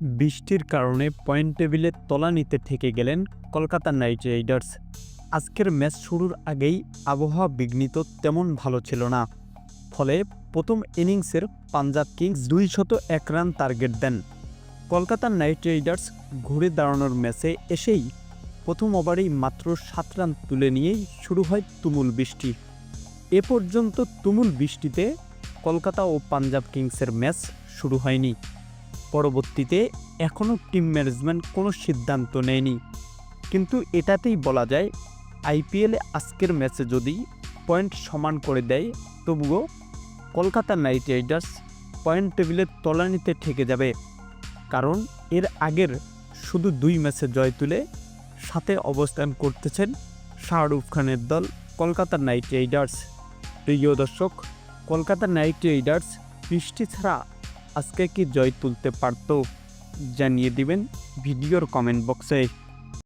বৃষ্টির কারণে পয়েন্ট টেবিলে তলানিতে ঠেকে গেলেন কলকাতা নাইট রাইডার্স। আজকের ম্যাচ শুরুর আগেই আবহাওয়া বিঘ্নিত তেমন ভালো ছিল না। ফলে প্রথম ইনিংসের পাঞ্জাব কিংস দুই শত এক রান টার্গেট দেন। কলকাতা নাইট রাইডার্স ঘুরে দাঁড়ানোর ম্যাচে এসেই প্রথম ওভারেই মাত্র সাত রান তুলে নিয়েই শুরু হয় তুমুল বৃষ্টি। এ পর্যন্ত তুমুল বৃষ্টিতে কলকাতা ও পাঞ্জাব কিংসের ম্যাচ শুরু হয়নি। পরবর্তীতে এখনও টিম ম্যানেজমেন্ট কোনো সিদ্ধান্ত নেয়নি। কিন্তু এটাতেই বলা যায়, আইপিএলে আজকের ম্যাচে যদি পয়েন্ট সমান করে দেয়, তবুও কলকাতা নাইট রাইডার্স পয়েন্ট টেবিলের তলানিতে ঠেকে যাবে। কারণ এর আগের শুধু দুই ম্যাচে জয় তুলে সাথে অবস্থান করতেছেন শাহরুখ খানের দল কলকাতা নাইট রাইডার্স। প্রিয় দর্শক, কলকাতা নাইট রাইডার্স বৃষ্টি ছাড়া আজকে কি জয় তুলতে পারতো জানিয়ে দিবেন ভিডিওর কমেন্ট বক্সে